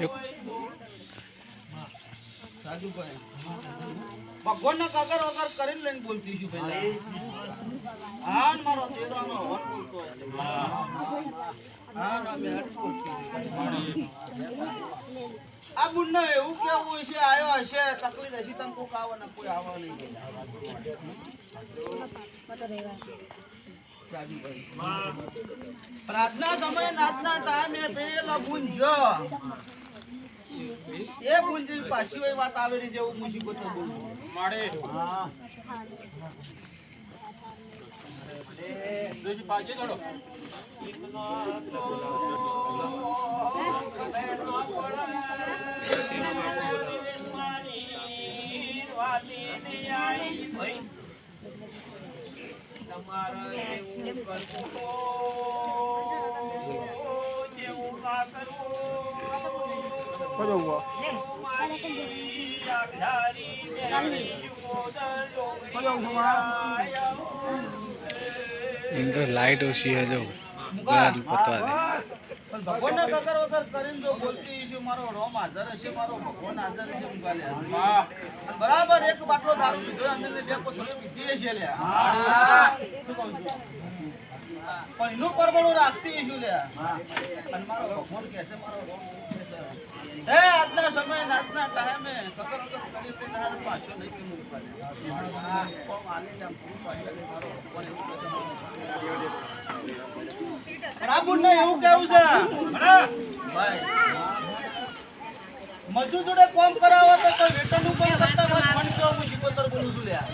Yep. ભગવાનના કાગર વગર કરીને લઈને બોલતી છું પેલા હા મારો શેરવાનો હોન બોલતો આ બુનને એવું કેવું છે આવ્યો હશે, તકલીફ હશે, તને કોક આવે ને કોઈ આવવા નહીં. પ્રાર્થના સમયે નાચના ટાઈમે પેલો ગુંજો એ મુંજી પાછી હોય વાત આવેલી છે એવું મુસીબતો બોલું. માડે હા. જોજી પાછી થોડો ઇન્દ્ર લાઈટ ઓછી હે જો મુકા. પતવા દે ભગવાનના કગર વગર કરીને જો બોલતી છે મારો રોમ હાજર હશે, મારો ભગવાન હાજર હશે, હું લે. અને બરાબર એક બાટલો દારૂ પીધો અંદર બે કોથળીઓ પીધી છે લે. શું કહું છું? પણ એનું પરગણું રાખતી છું લે. અને મારો ભગવાન કહે છે, મારો રોમ. હે આજના સમયે આજના ટાઈમે વગર કરી પાછો નહીં. કોમ પૂરું પાડી મારો એવું ને કેવું છે? ભાઈ જોડે કોમ કરાવો તો કોઈ વેતનનું કોમ કરતા મન હું શીખોતર બોલું છું લ્યા.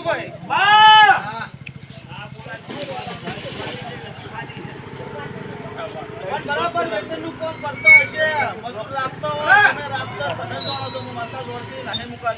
પણ બરાબર વેતનનું કોમ કરતો હશે. મજૂર રાખતો હોય રાખતો તમે તો માથા જોડતી નાહી મુકા